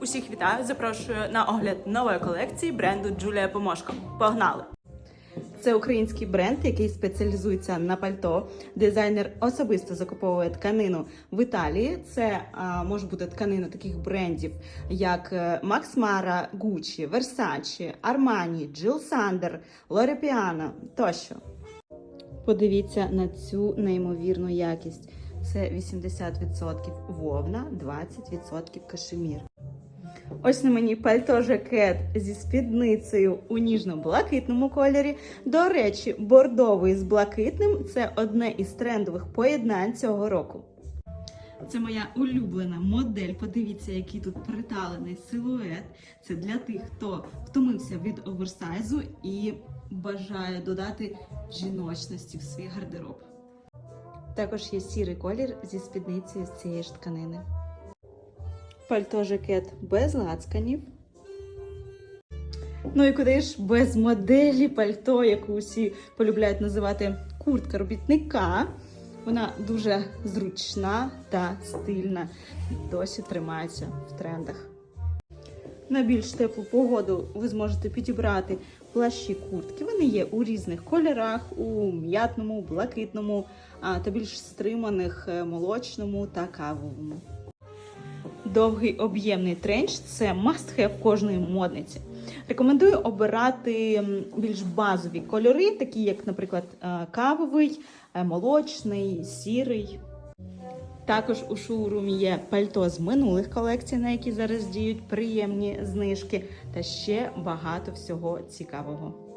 Усіх вітаю! Запрошую на огляд нової колекції бренду Джулія Помошко. Погнали! Це український бренд, який спеціалізується на пальто. Дизайнер особисто закуповує тканину в Італії. Це а, може бути тканина таких брендів, як е, Max Mara, Gucci, Versace, Armani, Jill Sander, Loro Piana тощо. Подивіться на цю неймовірну якість. Це 80% вовна, 20% кашемір. Ось на мені пальто жакет зі спідницею у ніжно-блакитному кольорі. До речі, бордовий з блакитним це одне із трендових поєднань цього року. Це моя улюблена модель. Подивіться, який тут приталений силует. Це для тих, хто втомився від оверсайзу і бажає додати жіночності в свій гардероб. Також є сірий колір зі спідницею з цієї ж тканини. Пальто жакет без лацканів. Ну і куди ж без моделі пальто, яку усі полюбляють називати куртка робітника. Вона дуже зручна та стильна. Досі тримається в трендах. На більш теплу погоду ви зможете підібрати плащі куртки. Вони є у різних кольорах: у м'ятному, блакитному, та більш стриманих е, молочному та кавовому. Довгий об'ємний тренч це must-have кожної модниці. Рекомендую обирати більш базові кольори, такі як, наприклад, е, кавовий, е, молочний, сірий. Також у шоурумі є пальто з минулих колекцій, на які зараз діють приємні знижки, та ще багато всього цікавого.